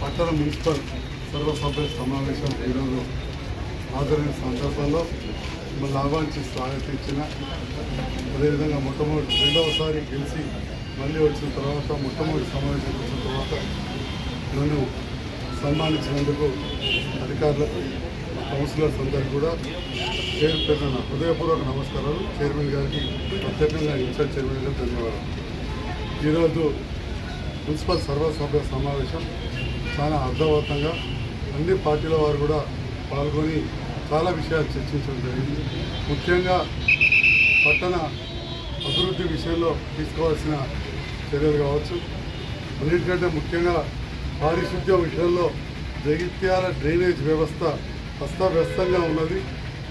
పట్టణ మున్సిపల్ సర్వసభ్య సమావేశం ఈరోజు హాజరైన సందర్భంలో మిమ్మల్ని ఆహ్వానించి స్వాగతించిన అదేవిధంగా మొట్టమొదటి రెండవసారి గెలిచి మళ్ళీ వచ్చిన తర్వాత మొట్టమొదటి సమావేశం వచ్చిన తర్వాత నన్ను సన్మానించినందుకు అధికారులకు కౌన్సిలర్స్ అందరికీ కూడా పేరు పేరున హృదయపూర్వక నమస్కారాలు. చైర్మన్ గారికి ప్రత్యేకంగా ఇన్ఛార్జ్ చైర్మన్ గారికి ధన్యవాదాలు. ఈరోజు మున్సిపల్ సర్వసభ్య సమావేశం చాలా అర్థవంతంగా అన్ని పార్టీల వారు కూడా పాల్గొని చాలా విషయాలు చర్చించడం జరిగింది. ముఖ్యంగా పట్టణ అభివృద్ధి విషయంలో తీసుకోవాల్సిన చర్యలు కావచ్చు. అన్నిటికంటే ముఖ్యంగా పారిశుద్ధ్యం విషయంలో జగిత్యాల డ్రైనేజ్ వ్యవస్థ అస్తవ్యస్తంగా ఉన్నది.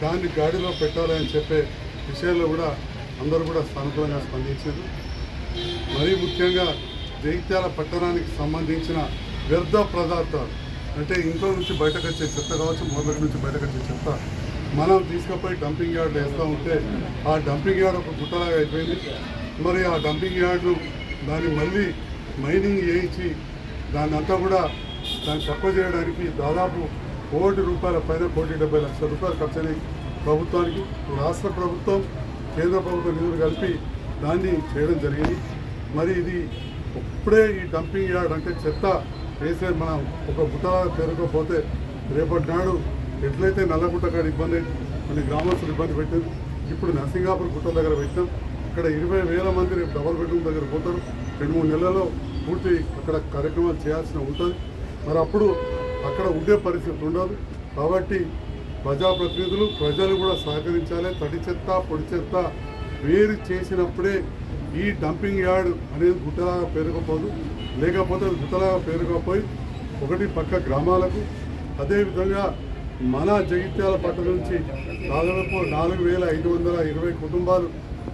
దాన్ని గాడిలో పెట్టాలని చెప్పే విషయంలో కూడా అందరూ కూడా సానుకూలంగా స్పందించారు. మరీ ముఖ్యంగా జైత్యాల పట్టణానికి సంబంధించిన వ్యర్థ పదార్థాలు. అంటే ఇంట్లో నుంచి బయటకు వచ్చే చెత్త కావచ్చు మొదటి నుంచి బయటకు వచ్చే చెత్త. మనం తీసుకుపోయి డంపింగ్ యార్డ్లో వేస్తూ ఉంటే ఆ డంపింగ్ యార్డ్ ఒక గుట్టలాగా అయిపోయింది. మరి ఆ డంపింగ్ యార్డ్ను దాన్ని మళ్ళీ మైనింగ్ చేయించి దాన్ని అంతా కూడా దాన్ని తక్కువ చేయడానికి దాదాపు కోటి రూపాయల పైన కోటి డెబ్బై లక్షల రూపాయలు ఖర్చు అయినాయి ప్రభుత్వానికి రాష్ట్ర ప్రభుత్వం కేంద్ర ప్రభుత్వం నిధులు కలిపి దాన్ని చేయడం జరిగింది. మరి ఇది ఇప్పుడే ఈ డంపింగ్ యార్డ్ అంటే చెత్త వేసే మనం ఒక గుట్ట పేరుకోపోతే రేపటి నాడు ఎట్లయితే నల్లగుట్ట కాడ ఇబ్బంది కొన్ని గ్రామస్తులు ఇబ్బంది పెట్టారు. ఇప్పుడు నరసింగాపూర్ గుట్ట దగ్గర పెట్టాం. ఇక్కడ ఇరవై వేల మంది రేపు డబల్ బెడ్రూమ్ దగ్గర పోతారు. రెండు మూడు నెలల్లో పూర్తి అక్కడ కార్యక్రమాలు చేయాల్సిన ఉంటుంది. మరి అప్పుడు అక్కడ ఉండే పరిస్థితి ఉండదు. కాబట్టి ప్రజాప్రతినిధులు ప్రజలు కూడా సహకరించాలి. తడి చెత్త పొడి చెత్త వేరు చేసినప్పుడే ఈ డంపింగ్ యార్డ్ అనేది గుట్టలాగా పెరగకపోదు లేకపోతే అది గుట్టలాగా పెరగకపోయి ఒకటి పక్క గ్రామాలకు అదేవిధంగా మన జగిత్యాల పట్ల నుంచి దాదాపు నాలుగు వేల ఐదు వందల ఇరవై కుటుంబాలు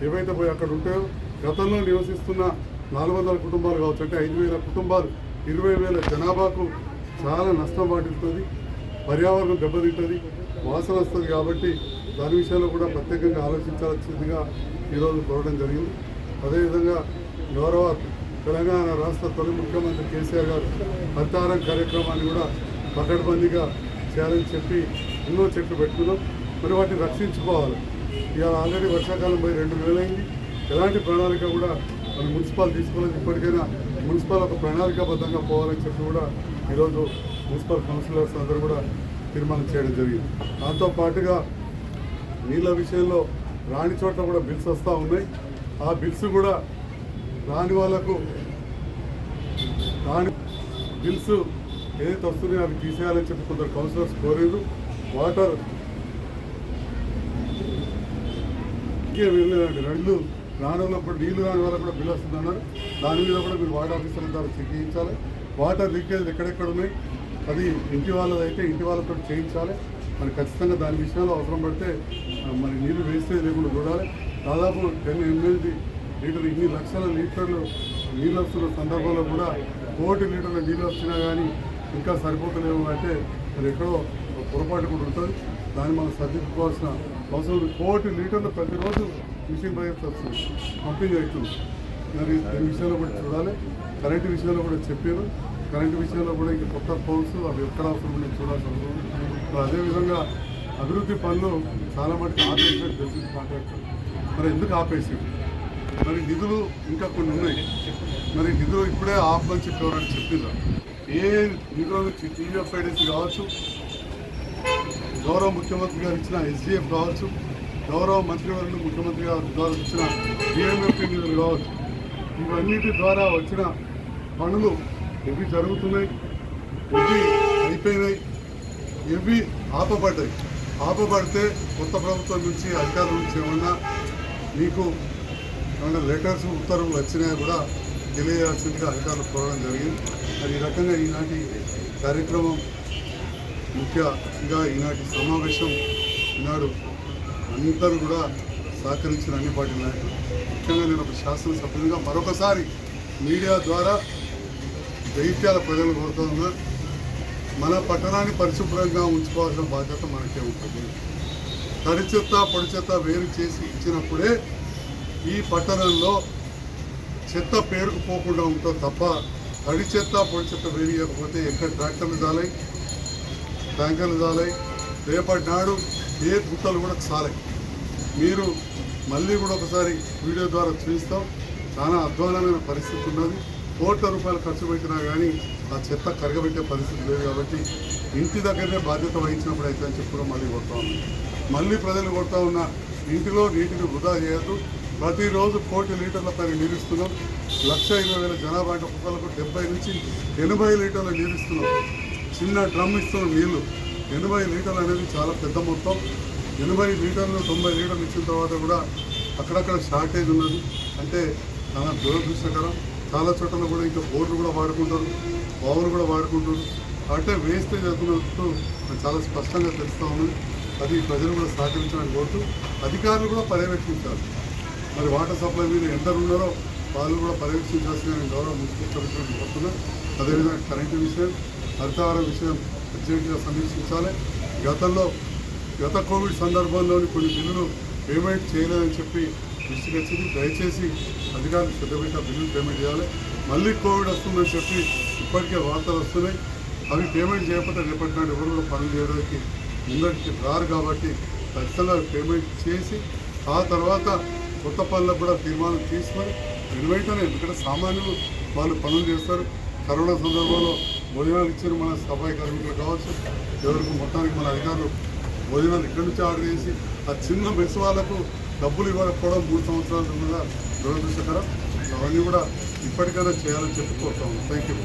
ఏవైతే పోయి అక్కడ ఉంటాయో గతంలో నివసిస్తున్న నాలుగు వందల కుటుంబాలు కావచ్చు అంటే ఐదు వేల కుటుంబాలు ఇరవై వేల జనాభాకు చాలా నష్టం వాటిల్తుంది పర్యావరణం దెబ్బతింటుంది వాసన వస్తుంది కాబట్టి దాని విషయంలో కూడా ప్రత్యేకంగా ఆలోచించాల్సిందిగా ఈరోజు కోరడం జరిగింది. అదేవిధంగా గౌరవ తెలంగాణ రాష్ట్ర తొలి ముఖ్యమంత్రి కేసీఆర్ గారు హరితారం కార్యక్రమాన్ని కూడా పకడ్బందీగా చేయాలని చెప్పి ఎన్నో చెట్లు పెట్టుకున్నాం. మరి వాటిని రక్షించుకోవాలి. ఇవాళ ఆల్రెడీ వర్షాకాలం పోయి రెండు నెలలైంది. ఎలాంటి ప్రణాళిక కూడా మన మున్సిపాల్ తీసుకోలేదు. ఇప్పటికైనా మున్సిపల్ ఒక ప్రణాళికాబద్ధంగా పోవాలని చెప్పి కూడా ఈరోజు మున్సిపల్ కౌన్సిలర్స్ అందరూ కూడా తీర్మానం చేయడం జరిగింది. దాంతోపాటుగా నీళ్ళ విషయంలో రాణి చోట్ల కూడా బిల్స్ వస్తూ ఉన్నాయి. ఆ బిల్స్ కూడా రాని వాళ్ళకు రాని బిల్స్ ఏదైతే వస్తున్నాయో అవి తీసేయాలని చెప్పి కొందరు కౌన్సిలర్స్ కోరారు వాటర్ ఇంకే వెళ్ళలేదండి రెండు వాళ్ళప్పుడు నీళ్ళు రాని వాళ్ళకు కూడా బిల్ వస్తుంది అన్నారు. దాని మీద కూడా మీరు వాటర్ ఆఫీసర్ల ద్వారా చెక్ చేయించాలి. వాటర్ లీకేజ్ ఎక్కడెక్కడ ఉన్నాయి అది ఇంటి వాళ్ళది అయితే ఇంటి వాళ్ళతో చేయించాలి. మరి ఖచ్చితంగా దాని విషయంలో అవసరం పడితే మరి నీళ్ళు వేస్తే లేకుండా చూడాలి. దాదాపు టెన్ ఎనిమిది లీటర్ ఇన్ని లక్షల లీటర్లు నీళ్ళు వస్తున్న సందర్భంలో కూడా కోటి లీటర్ల నీళ్ళు వచ్చినా కానీ ఇంకా సరిపోతలేము అంటే మరి ఎక్కడో పొరపాటు కూడా ఉంటుంది. దాన్ని మనం సర్దిద్దుకోవాల్సిన అవసరం కోటి లీటర్లు ప్రతిరోజు మిషన్ బయట వస్తుంది పంపిణీ అవుతుంది మరి దాని విషయంలో కూడా చూడాలి. కరెంటు విషయంలో కూడా చెప్పారు. కరెంటు విషయంలో కూడా ఇంకా కొత్త పోల్స్ అవి ఎక్కడ అవసరం చూడాల్సి ఉంటుంది అదేవిధంగా అభివృద్ధి పనులు చాలా మటుకు ఆపేసినట్టు తెలిసింది కాంట్రాక్టర్ మరి ఎందుకు ఆపేసి మరి నిధులు ఇంకా కొన్ని ఉన్నాయి. మరి నిధులు ఇప్పుడే ఆపమని చెప్పేవారని చెప్పిందా ఏ నిధుల నుంచి టీవీఎఫ్ఐడిసి కావచ్చు గౌరవ ముఖ్యమంత్రి గారు ఇచ్చిన ఎస్డిఎఫ్ కావచ్చు గౌరవ మంత్రివర్యులు ముఖ్యమంత్రి గారు ద్వారా ఇచ్చిన డిఎంఎఫ్టీ నిధులు కావచ్చు ఇవన్నిటి ద్వారా వచ్చిన పనులు ఎవి జరుగుతున్నాయి ఎవి అయిపోయినాయి ఎవి ఆపబడ్డాయి. ఆపబడితే కొత్త ప్రభుత్వం నుంచి అధికారుల నుంచి ఏమన్నా మీకు ఏమైనా లెటర్స్ ఉత్తర్వులు వచ్చినాయో కూడా తెలియజేయాల్సిందిగా అధికారులు కోరడం జరిగింది. మరి ఈ రకంగా ఈనాటి కార్యక్రమం ముఖ్యంగా ఈనాటి సమావేశం ఈనాడు అందరూ కూడా సహకరించిన అన్ని పార్టీ నాయకులు. ముఖ్యంగా నేను ఒక శాసనసభ్యునిగా మరొకసారి మీడియా ద్వారా దైత్యాల ప్రజలు కోరుతున్నా మన పట్టణాన్ని పరిశుభ్రంగా ఉంచుకోవాల్సిన బాధ్యత మనకే ఉంటుంది. తడి చెత్త పొడి చెత్త వేరు చేసి ఇచ్చినప్పుడే ఈ పట్టణంలో చెత్త పేరుకుపోకుండా ఉంటుంది తప్ప తడి చెత్త పొడి చెత్త వేయకపోతే ఎక్కడ ట్రాక్టర్లు చాలాయి ట్యాంకర్లు చాలాయి రేపటి నాడు ఏ గుట్టలు కూడా చాలాయి మీరు మళ్ళీ కూడా ఒకసారి వీడియో ద్వారా చూస్తాం చాలా అధ్వానమైన పరిస్థితి ఉన్నది. కోట్ల రూపాయలు ఖర్చు పెట్టినా కానీ ఆ చెత్త కరగబెట్టే పరిస్థితి లేదు కాబట్టి ఇంటి దగ్గరనే బాధ్యత వహించినప్పుడు అయితే అని చెప్పి మళ్ళీ కొడతా ఉన్నాం. మళ్ళీ ప్రజలు కొడతా ఉన్న ఇంటిలో నీటిని వృధా చేయొద్దు. ప్రతిరోజు కోటి లీటర్ల పైన నీరిస్తున్నాం. లక్ష ఇరవై వేల జనాభా అంటే ఒక్కొక్కరికి డెబ్బై నుంచి ఎనభై లీటర్ల నీరిస్తున్నాం. చిన్న డ్రమ్ ఇస్తున్న నీళ్ళు. ఎనభై లీటర్లు అనేది చాలా పెద్ద మొత్తం. ఎనభై లీటర్లు తొంభై లీటర్లు ఇచ్చిన తర్వాత కూడా అక్కడక్కడ షార్టేజ్ ఉన్నది. అంటే చాలా దురదృష్టకరం. చాలా చోట్ల కూడా ఇంకా బోర్లు కూడా వాడుకుంటారు. బావులు కూడా వాడుకుంటుంది అంటే వేస్టేజ్ అవుతున్నట్టు చాలా స్పష్టంగా తెలుస్తూ ఉన్నది అది ప్రజలు కూడా సహకరించడానికి కోరుతూ అధికారులు కూడా పర్యవేక్షించాలి. మరి వాటర్ సప్లై మీద ఎందరు ఉన్నారో వాళ్ళు కూడా పర్యవేక్షించాల్సిన గౌరవం గౌరవ ముఖ్యమంత్రి కోరుతున్నా అదేవిధంగా కరెంటు విషయం హరితహార విషయం అర్జెంటుగా సమీక్షించాలి. గతంలో గత కోవిడ్ సందర్భంలోని కొన్ని బిల్లులు పేమెంట్ చేయలేదని చెప్పి దృష్టికి వచ్చింది. దయచేసి అధికారులు శ్రద్ధ పెట్టి ఆ బిల్లులు పేమెంట్ చేయాలి. మళ్ళీ కోవిడ్ వస్తుందని చెప్పి ఇప్పటికే వార్తలు వస్తున్నాయి. అవి పేమెంట్ చేయకపోతే రేపటి నాడు ఎవరు కూడా పనులు చేయడానికి ముందరికి రారు కాబట్టి ఖచ్చితంగా పేమెంట్ చేసి ఆ తర్వాత కొత్త పనులకు కూడా తీర్మానం తీసుకొని వెనువెంటనే ఎందుకంటే సామాన్యులు వాళ్ళు పనులు చేస్తారు. కరోనా సందర్భంలో భోజనాలు ఇచ్చిన మన సఫాయి కార్మికులు కావచ్చు ఎవరికి మొత్తానికి మన అధికారులు భోజనాలు ఇక్కడి నుంచి ఆర్డర్ చేసి ఆ చిన్న మెస్ వాళ్ళకు డబ్బులు ఇవ్వకపోవడం మూడు సంవత్సరాలు ఉన్నదా దురదృష్టకరం. అవన్నీ కూడా ఇప్పటికైనా చేయాలని చెప్పి కోరుతాము థ్యాంక్ యూ